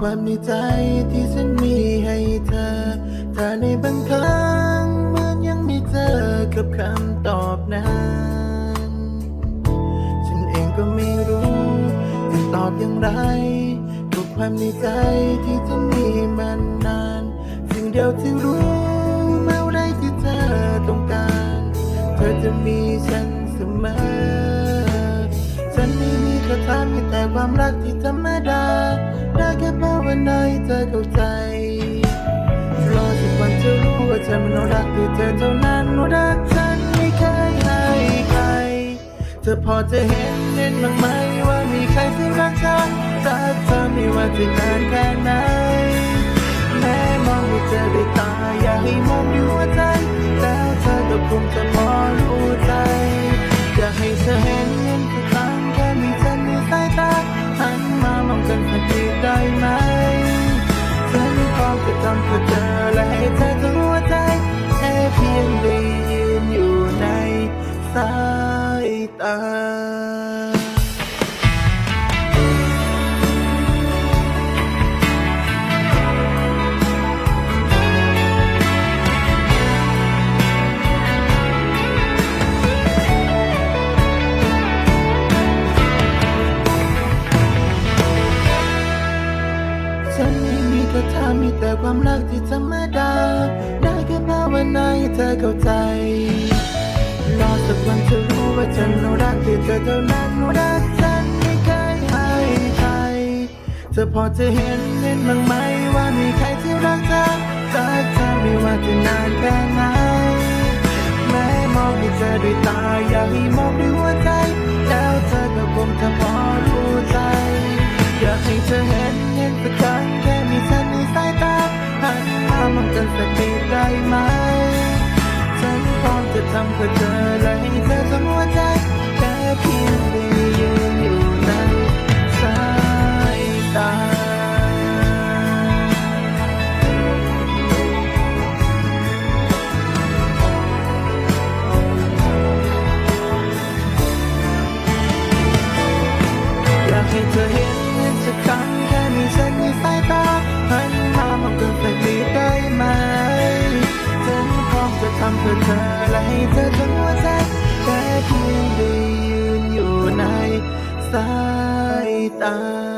ความในใจที่ฉันมีให้เธอ ถ้าในบางครั้งเหมือนยังไม่เจอกับคำตอบนั้น ฉันเองก็ไม่รู้จะตอบอย่างไรกับความในใจที่จะมีมันนาน สิ่งเดียวที่รู้เมื่อไรที่เธอต้องการ เธอจะมีฉันเสมอ ฉันไม่มีคาถามีแต่ความรัก เธอเข้าใจรอสักวันจะรู้ว่าฉันมันรักเธอเท่านั้นรักฉันไม่เคยให้ใคร เธอพอจะเห็นเห็นบ้างไหมว่ามีใครที่รักเธอรักเธอไม่ว่าจะนานแค่ไหนแม้มองไม่เจอด้วยตา อยากให้มองด้วยหัวใจ ตาฉันไม่มีคาถามีแต่ความรักที่ธรรมดา ได้แค่ภาวนาให้เธอเข้าใจ สักวันจะรู้ว่าฉันรักที่เธอเท่านั้นรักฉันไม่เคยให้ใครเธอพอจะเห็นเห็นบ้างไหมว่ามีใครที่รักเธอรักเธอไม่ว่าจะนานแค่ไหนแม้มองให้เธอด้วยตาอยากให้มองด้วยหัวใจ แล้วเธอก็คงจะพอรู้ใจอยากให้เธอเห็นเห็นสักครั้งแค่มีฉันในสายตาหันมามองกันสักทีได้ไหม ทำเพื่อเธอเลยเธอทั้งหัวใจแต่เพียงเดียว 爱。